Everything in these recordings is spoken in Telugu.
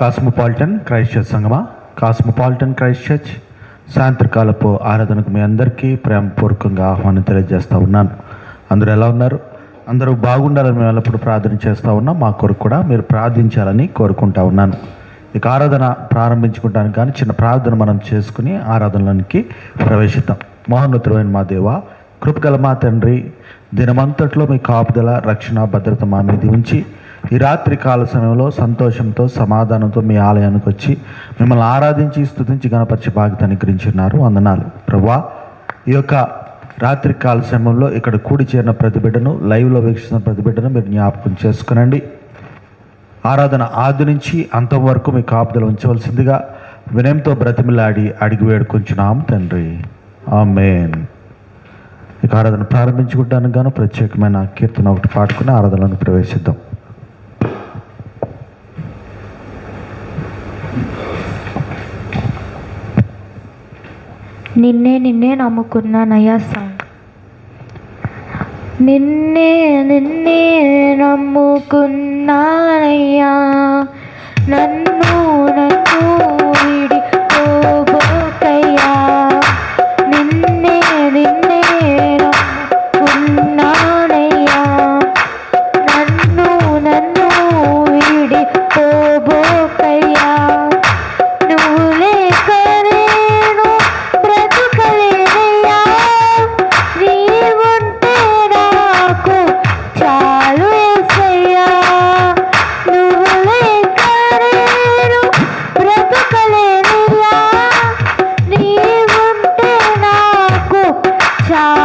కాస్మోపాలిటన్ క్రైస్ట్ చర్చ్ సంగమా? Cosmopolitan Christ Church. సాయంత్రకాలపు ఆరాధనకు మీ అందరికీ ప్రేమపూర్వకంగా ఆహ్వానం తెలియజేస్తూ ఉన్నాను. అందరూ ఎలా ఉన్నారు? అందరూ బాగుండాలని మేము ఎల్లప్పుడూ ప్రార్థన చేస్తూ ఉన్నాం. మా కొరకు కూడా మీరు ప్రార్థించాలని కోరుకుంటా ఉన్నాను. ఇక ఆరాధన ప్రారంభించుకుంటాను కానీ చిన్న ప్రార్థన మనం చేసుకుని ఆరాధనలోనికి ప్రవేశిద్దాం. మహోన్నతమైన మా దేవ కృపగల మా తండ్రి దినమంతట్లో మీ కాపుదల రక్షణ భద్రత మా మీద ఉంచి ఈ రాత్రి కాల సమయంలో సంతోషంతో సమాధానంతో మీ ఆలయానికి వచ్చి మిమ్మల్ని ఆరాధించి స్థుతించి గణపరిచి బాధ్యత అనుగ్రహించున్నారు. వందనాలు. ప్రభా ఈ యొక్క రాత్రి కాల సమయంలో ఇక్కడ కూడి చేరిన ప్రతి బిడ్డను లైవ్లో వీక్షిస్తున్న ప్రతి బిడ్డను మీరు జ్ఞాపకం చేసుకునండి. ఆరాధన ఆది నుంచి అంతం వరకు మీ కాపుదల ఉంచవలసిందిగా వినయంతో బ్రతిమిలాడి అడిగి వేడుకొంచున్నాం తండ్రి. ఆమెన్. ఇక ఆరాధన ప్రారంభించుకుంటాను గాను ప్రత్యేకమైన కీర్తన ఒకటి పాడుకుని ఆరాధనను ప్రవేశిద్దాం. నిన్నే నిన్నే నమ్ముకున్నానయ్యా సాంగ్ నిన్నే నిన్నే నమ్ముకున్నానయ్యా నన్ను నన్ను আশা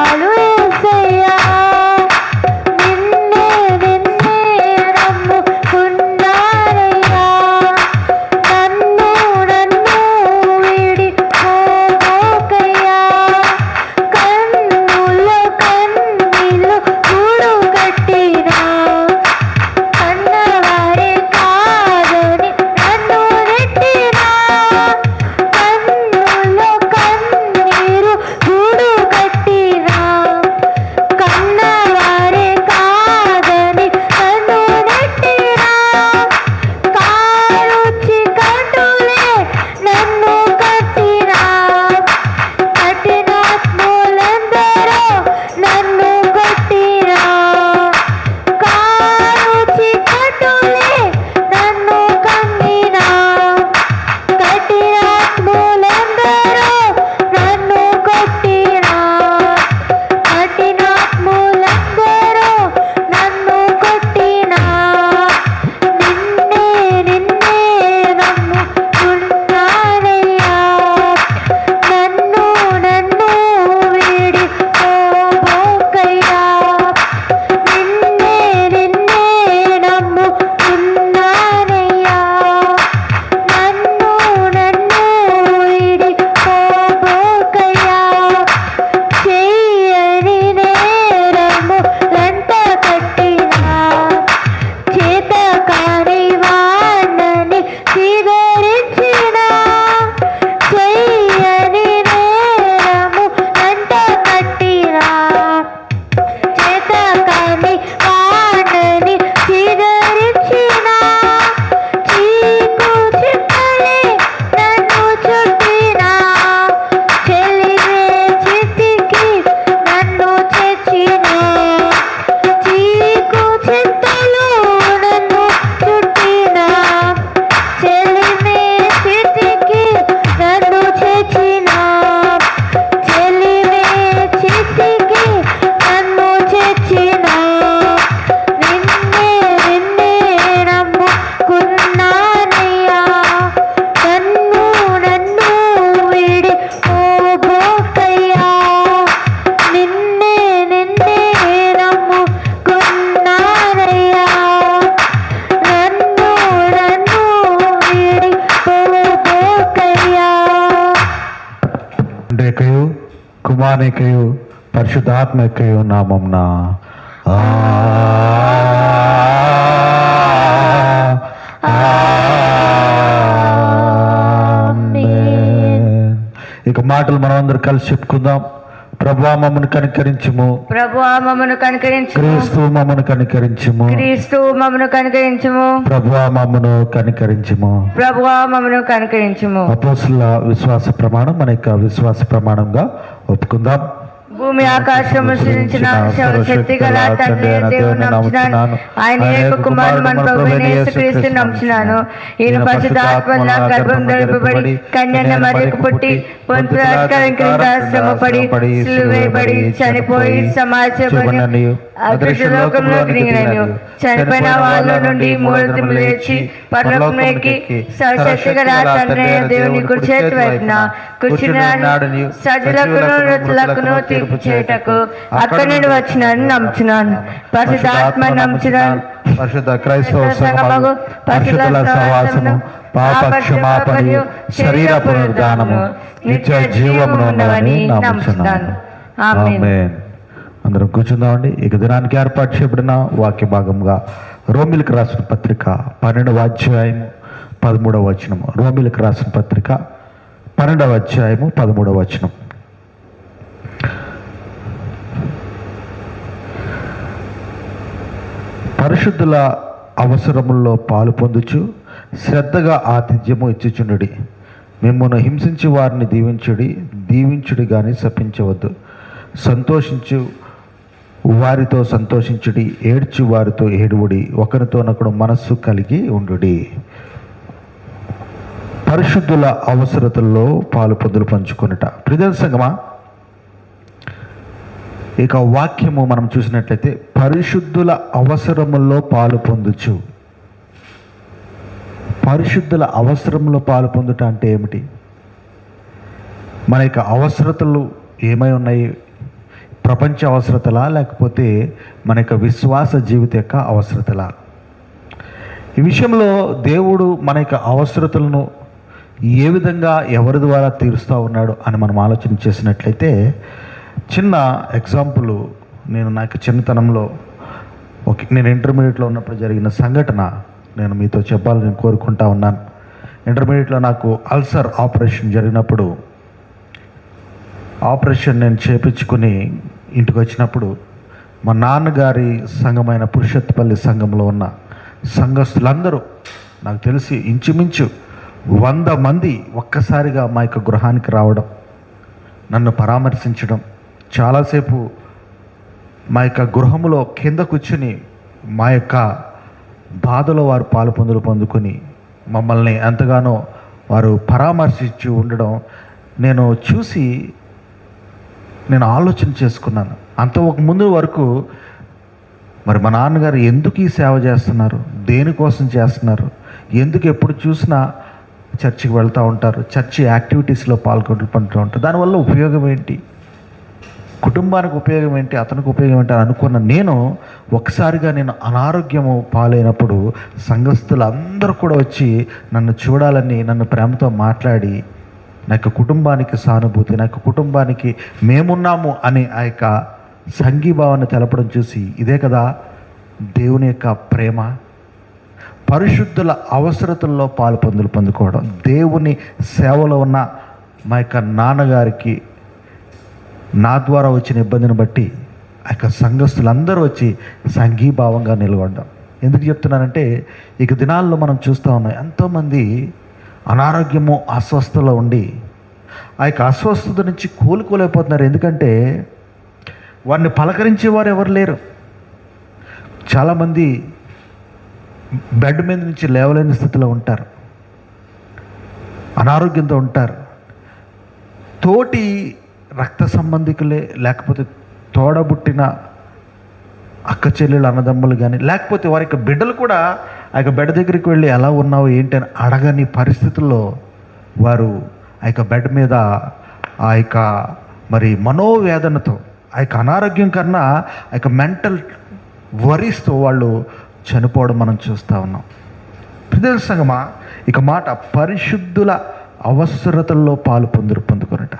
కుమారేకయు పరిశుద్ధాత్మకయు నామంన ఇక మాటలు మనం అందరు కలిసి చెప్పుకుందాం. ప్రభా మమ్మను కనికరించుము. ప్రభు మమ్మను కనికరించుము. క్రీస్తు మమ్మను కనికరించుము. క్రీస్తు మమ్మను కనికరించుము. ప్రభా మమ్మను కనికరించుము. ప్రభు మమ్మను కనికరించుము. అపోస్తుల విశ్వాస ప్రమాణం మన యొక్క విశ్వాస ప్రమాణంగా ఒప్పుకుందాం. భూమి ఆకాశము సృజించిన శక్తి గల తండ్రి దేవుని ఆయన యొక్క కుమారుడు మన ప్రభు యేసుక్రీస్తు నమ్ముచున్నాను. ఈయన పరిశుద్ధాత్మల గర్భం ధరింపబడి కన్యన్న పుట్టి శ్రమపడి సిలువేయబడి చనిపోయి సమాజపడి అదృశ్య లోకంలోకి దిగినను చనిపోయిన వాళ్ళ నుండి మూడు దిమ్ములు లేచి పర్లోకం ఎక్కి సర్వశక్తి గల తండ్రి దేవుని కుడి చేతి వైపున సజులకును రుతులకును తీర్పు చేయటకు అక్కడి నుండి వచ్చినాను నమ్ముచున్నాను పరిశుద్ధాత్మ నమ్ముచున్నాను పరిశుద్ధ క్రైస్తవ సంఘము పరిశుద్ధుల సహవాసము పాప క్షమాపణయు శరీర పునరుద్ధానము నిత్య జీవమును ఉన్నవని నమ్ముచున్నాను. ఆమేన్. అందరం కూర్చుందామండి. ఇక దినానికి ఏర్పాటు చేయబడిన వాక్య భాగంగా రోమిలకు రాసిన పత్రిక పన్నెండవ అధ్యాయము పదమూడవ వచనము. రోమిలకు రాసిన పత్రిక పన్నెండవ అధ్యాయము పదమూడవ వచనం పరిశుద్ధుల అవసరముల్లో పాలు పొందుచు శ్రద్ధగా ఆతిథ్యము ఇచ్చుచుండుడి. మిమ్మల్ని హింసించి వారిని దీవించుడి దీవించుడి కానీ శపించవద్దు. సంతోషించు వారితో సంతోషించుడి ఏడ్చి వారితో ఏడువుడి ఒకరితోనొకడు మనస్సు కలిగి ఉండుడి. పరిశుద్ధుల అవసరతల్లో పాలు పొందులు పంచుకొనుట. ప్రిదల్ సంగమా ఇక వాక్యము మనం చూసినట్లయితే పరిశుద్ధుల అవసరముల్లో పాలు పొందుచు. పరిశుద్ధుల అవసరంలో పాలు పొందుట అంటే ఏమిటి? మన యొక్క అవసరతలు ఏమై ఉన్నాయి? ప్రపంచ అవసరతలా లేకపోతే మన యొక్క విశ్వాస జీవిత యొక్క అవసరతలా? ఈ విషయంలో దేవుడు మన యొక్క అవసరతలను ఏ విధంగా ఎవరి ద్వారా తీరుస్తూ ఉన్నాడు అని మనం ఆలోచన చేసినట్లయితే చిన్న ఎగ్జాంపుల్ నేను నాకు చిన్నతనంలో ఒక నేను ఇంటర్మీడియట్లో ఉన్నప్పుడు జరిగిన సంఘటన నేను మీతో చెప్పాలని నేను కోరుకుంటా ఉన్నాను. ఇంటర్మీడియట్లో నాకు అల్సర్ ఆపరేషన్ జరిగినప్పుడు ఆపరేషన్ నేను చేపించుకుని ఇంటికి వచ్చినప్పుడు మా నాన్నగారి సంఘమైన పురుషత్పల్లి సంఘంలో ఉన్న సంఘస్థులందరూ నాకు తెలిసి ఇంచుమించు వంద మంది ఒక్కసారిగా మా యొక్క గృహానికి రావడం నన్ను పరామర్శించడం చాలాసేపు మా యొక్క గృహములో కింద కూర్చుని మా యొక్క బాధలో వారు పాలు పొందులు పొందుకొని మమ్మల్ని ఎంతగానో వారు పరామర్శించి ఉండడం నేను చూసి నేను ఆలోచన చేసుకున్నాను. అంత ఒక ముందు వరకు మరి మా నాన్నగారు ఎందుకు ఈ సేవ చేస్తున్నారు? దేనికోసం చేస్తున్నారు? ఎందుకు ఎప్పుడు చూసినా చర్చికి వెళ్తూ ఉంటారు? చర్చి యాక్టివిటీస్లో పాల్గొంటూ పండుతూ ఉంటారు. దానివల్ల ఉపయోగం ఏంటి? కుటుంబానికి ఉపయోగం ఏంటి అతనికి ఉపయోగం ఏంటి అని అనుకున్న నేను ఒకసారిగా నేను అనారోగ్యము పాలైనప్పుడు సంఘస్థులు అందరూ కూడా వచ్చి నన్ను చూడాలని నన్ను ప్రేమతో మాట్లాడి నా యొక్క కుటుంబానికి సానుభూతి నా యొక్క కుటుంబానికి మేమున్నాము అనే ఆ యొక్క సంఘీభావాన్ని తెలపడం చూసి ఇదే కదా దేవుని యొక్క ప్రేమ. పరిశుద్ధుల అవసరతల్లో పాలు పొందులు పొందుకోవడం. దేవుని సేవలో ఉన్న మా యొక్క నాన్నగారికి నా ద్వారా వచ్చిన ఇబ్బందిని బట్టి ఆ యొక్క సంఘస్థులందరూ వచ్చి సంఘీభావంగా నిలబడ్డాం. ఎందుకు చెప్తున్నానంటే ఇక దినాల్లో మనం చూస్తూ ఉన్నాం ఎంతోమంది అనారోగ్యము అస్వస్థలో ఉండి ఆ యొక్క అస్వస్థత నుంచి కోలుకోలేకపోతున్నారు. ఎందుకంటే వారిని పలకరించే వారు ఎవరు లేరు. చాలామంది బెడ్ మీద నుంచి లేవలేని స్థితిలో ఉంటారు. అనారోగ్యంతో ఉంటారు. తోటి రక్త సంబంధికులే లేకపోతే తోడబుట్టిన అక్క చెల్లెలు అన్నదమ్ములు కానీ లేకపోతే వారి యొక్క బిడ్డలు కూడా ఆ యొక్క బెడ్ దగ్గరికి వెళ్ళి ఎలా ఉన్నావు ఏంటి అని అడగని పరిస్థితుల్లో వారు ఆ యొక్క బెడ్ మీద ఆ యొక్క మరి మనోవేదనతో ఆ యొక్క అనారోగ్యం కన్నా ఆ యొక్క మెంటల్ వరీస్తో వాళ్ళు చనిపోవడం మనం చూస్తూ ఉన్నాం. ప్రజల సంగమా ఇక మాట పరిశుద్ధుల అవసరతల్లో పాలు పొందురు పొందుకొనట.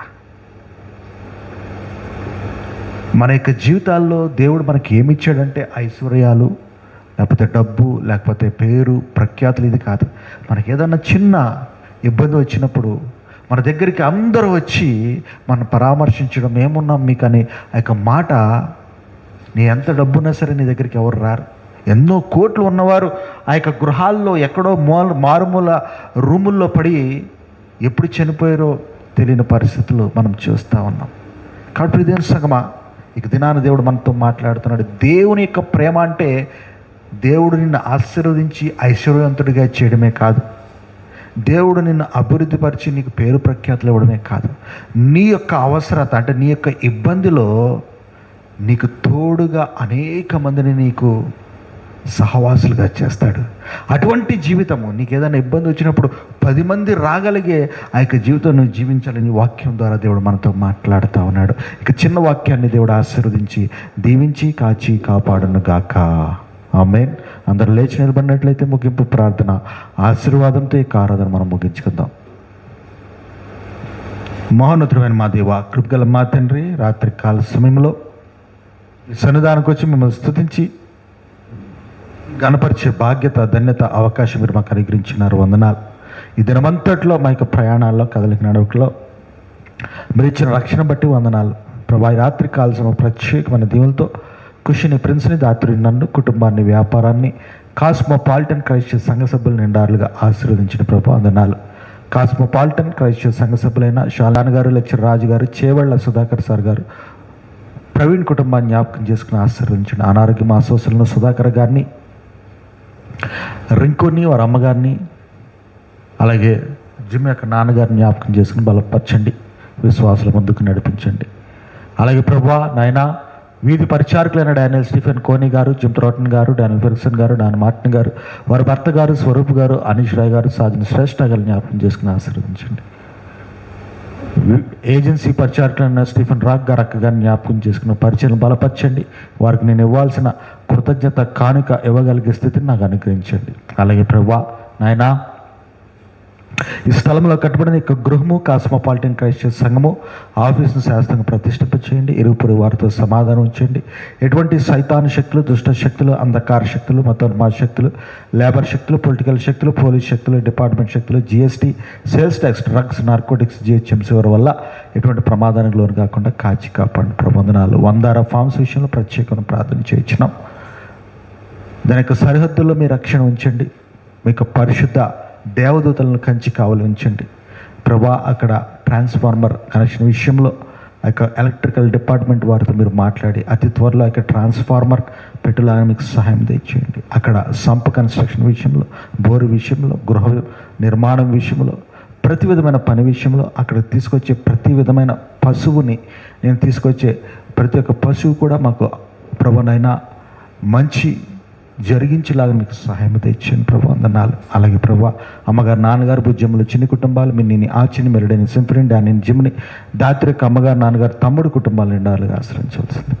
మన యొక్క జీవితాల్లో దేవుడు మనకి ఏమి ఇచ్చాడంటే ఐశ్వర్యాలు లేకపోతే డబ్బు లేకపోతే పేరు ప్రఖ్యాతులు ఇది కాదు. మనకి ఏదన్నా చిన్న ఇబ్బంది వచ్చినప్పుడు మన దగ్గరికి అందరూ వచ్చి మనం పరామర్శించడం ఏమున్నాం మీకు అని ఆ యొక్క మాట నీ ఎంత డబ్బున్నా సరే నీ దగ్గరికి ఎవరు రారు. ఎన్నో కోట్లు ఉన్నవారు ఆ యొక్క గృహాల్లో ఎక్కడో మూల మారుమూల రూముల్లో పడి ఎప్పుడు చనిపోయారో తెలియని పరిస్థితులు మనం చూస్తూ ఉన్నాం. కాబట్టి ఇదేం సగమా? ఇక దినాన దేవుడు మనతో మాట్లాడుతున్నాడు. దేవుని యొక్క ప్రేమ అంటే దేవుడు నిన్ను ఆశీర్వదించి ఐశ్వర్యవంతుడిగా చేయడమే కాదు. దేవుడు నిన్ను అభివృద్ధిపరిచి నీకు పేరు ప్రఖ్యాతులు ఇవ్వడమే కాదు. నీ యొక్క అవసరత అంటే నీ యొక్క ఇబ్బందిలో నీకు తోడుగా అనేక మందిని నీకు సహవాసులుగా చేస్తాడు. అటువంటి జీవితము నీకు ఏదైనా ఇబ్బంది వచ్చినప్పుడు పది మంది రాగలిగే ఆ యొక్క జీవితం నువ్వు జీవించాలని వాక్యం ద్వారా దేవుడు మనతో మాట్లాడుతూ ఉన్నాడు. ఇక చిన్న వాక్యాన్ని దేవుడు ఆశీర్వదించి దీవించి కాచి కాపాడును గాక. ఆమెన్. అందరు లేచి నిలబడినట్లయితే ముగింపు ప్రార్థన ఆశీర్వాదంతో ఈ ఆరాధన మనం ముగించుకుందాం. మహోన్నతుడమైన మా దేవ కృపగల మా తండ్రి రాత్రి కాల సమయంలో ఈ సన్నిధానికి వచ్చి మిమ్మల్ని స్థుతించి గణపరిచే బాధ్యత ధన్యత అవకాశం మీరు మాకు అనుగ్రహించినారు. వందనాలు. ఈ దినమంతట్లో మా యొక్క ప్రయాణాల్లో కదలిక నడవకలో మీరు ఇచ్చిన రక్షణ బట్టి వందనాలు. ప్రభా రాత్రి కాల్సిన ప్రత్యేకమైన దీవులతో కుషిని ప్రిన్స్ని దాత్రి నన్ను కుటుంబాన్ని వ్యాపారాన్ని కాస్మోపాలిటన్ క్రైస్ట్ సంఘ సభ్యులు నిండారులుగా ఆశీర్వదించిన ప్రభా వందనాలు. కాస్మోపాలిటన్ క్రైస్ట్ సంఘ సభ్యులైన షాలాన్ గారు లెక్చర్ రాజు గారు చేవళ్ళ సుధాకర్ సార్ గారు ప్రవీణ్ కుటుంబాన్ని జ్ఞాపకం చేసుకుని ఆశీర్వదించిన అనారోగ్యం ఆశోసులను సుధాకర్ గారిని రింకుని వారి అమ్మగారిని అలాగే జిమ్ యొక్క నాన్నగారిని జ్ఞాపకం చేసుకుని బలపరచండి. విశ్వాసుల ముందుకు నడిపించండి. అలాగే ప్రభా నాయన వీధి పరిచారకులైన డానియల్ స్టీఫెన్ కోని గారు జిమ్ త్రోటన్ గారు డానియల్ ఫెర్సన్ గారు డాన్ మార్టిన్ గారు వారి భర్త గారు స్వరూప్ గారు అనీష్ రాయ్ గారు సాధన శ్రేష్ఠ గారు జ్ఞాపకం చేసుకుని ఆశీర్వదించండి. ఏజెన్సీ పరిచారకులైన స్టీఫెన్ రాక్ గారు అక్కగారిని జ్ఞాపకం చేసుకున్న పరిచయం బలపరచండి. వారికి నేను ఇవ్వాల్సిన కృతజ్ఞత కానుక ఇవ్వగలిగే స్థితిని నాకు అనుగ్రహించండి. అలాగే ప్రభా నాయనా ఈ స్థలంలో కట్టబడిన యొక్క గృహము కాస్మోపాలిటన్ క్రైస్ట్ సంఘము ఆఫీసును శాస్త్రంగా ప్రతిష్ఠింప చేయండి ఇరుపురు వారితో సమాధానం ఉంచండి. ఎటువంటి సైతాన్ శక్తులు దుష్ట శక్తులు అంధకార శక్తులు మతోన్మా శక్తులు లేబర్ శక్తులు పొలిటికల్ శక్తులు పోలీస్ శక్తులు డిపార్ట్మెంట్ శక్తులు GST sales tax drugs narcotics GHMC వారి వల్ల ఎటువంటి ప్రమాదానికి లోను కాకుండా కాచి కాపాడు ప్రబంధనాలు. వందార ఫార్మ్స్ విషయంలో ప్రత్యేకమైన ప్రార్థన చేయించినాం. దాని యొక్క సరిహద్దుల్లో మీ రక్షణ ఉంచండి. మీకు పరిశుద్ధ దేవదూతలను కంచి కావలి ఉంచండి ప్రభా అక్కడ ట్రాన్స్ఫార్మర్ కనెక్షన్ విషయంలో ఆ యొక్క ఎలక్ట్రికల్ డిపార్ట్మెంట్ వారితో మీరు మాట్లాడి అతి త్వరలో యొక్క ట్రాన్స్ఫార్మర్ పెట్టులాగా మీకు సహాయం తెచ్చేయండి అక్కడ సంప కన్స్ట్రక్షన్ విషయంలో బోరు విషయంలో గృహ నిర్మాణం విషయంలో ప్రతి విధమైన పని విషయంలో అక్కడ తీసుకొచ్చే ప్రతి విధమైన పశువుని నేను తీసుకొచ్చే ప్రతి ఒక్క పశువు కూడా మాకు ప్రభునైనా మంచి జరిగించేలాగా మీకు సహాయం తెచ్చాను ప్రభు. అందనాలు అలాగే ప్రభు అమ్మగారు నాన్నగారు భుజ్యములు చిన్న కుటుంబాలు మీ నేను ఆచిని మెరుడైన సింఫరెండ్ నేను జిమ్ని దాత్రిక అమ్మగారు నాన్నగారు తమ్ముడు కుటుంబాలు నిండాలుగా ఆశ్రయించవలసింది.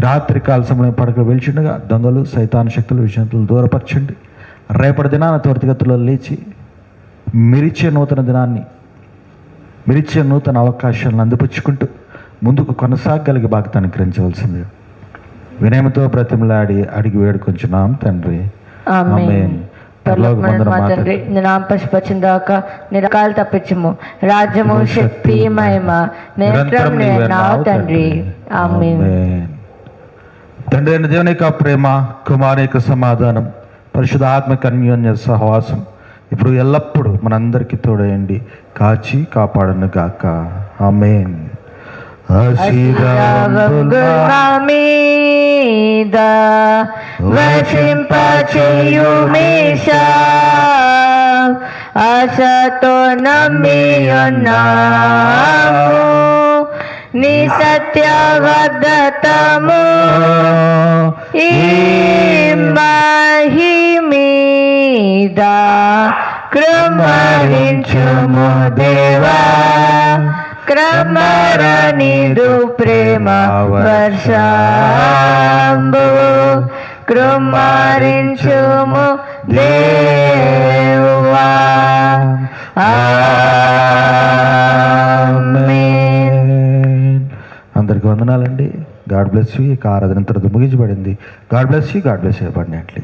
రాత్రి కాల సమయం పడక వెలిచిండగా దొంగలు సైతాన్ శక్తులు విషయంతులు దూరపరచండి. రేపటి దినాన త్వరితగతిలో లేచి మిరిచే నూతన దినాన్ని మిరిచే నూతన అవకాశాలను అందిపుచ్చుకుంటూ ముందుకు కొనసాగలిగే బాధ్యత అనుగ్రహించవలసింది వినయమతో బ్రతిమలాడి అడిగి వేడుకొంచున్నాం తండ్రి. ఆమేన్. తండ్రి దాకా నిరకాలు తప్పించము. రాజ్యము శక్తి మహిమ నిరంతరం నీవే నావు తండ్రి. ఆమె ఆమేన్. తండ్రి అయిన దేవుని యొక్క ప్రేమ కుమారి యొక్క సమాధానం పరిశుద్ధ ఆత్మక అన్యోన్య సహవాసం ఇప్పుడు ఎల్లప్పుడూ మనందరికీ తోడయండి. కాచి కాపాడను గాక. ఆమెన్. അശിരാമീത വശിംപചയുമീശ അശതോ നമിയൊന്നാമോ നീ സത്യവദതമോ മഹിമീത കൃമണിച്ചുമോ ദേവാ క్రమరణిదు ప్రేమ వర్షాంబు కృమరించుము దేవా. అందరికి వందనాలండి. God bless you. ఇక ఆరాధన తర్వాత ముగించబడింది. God bless you. God bless you. Atlee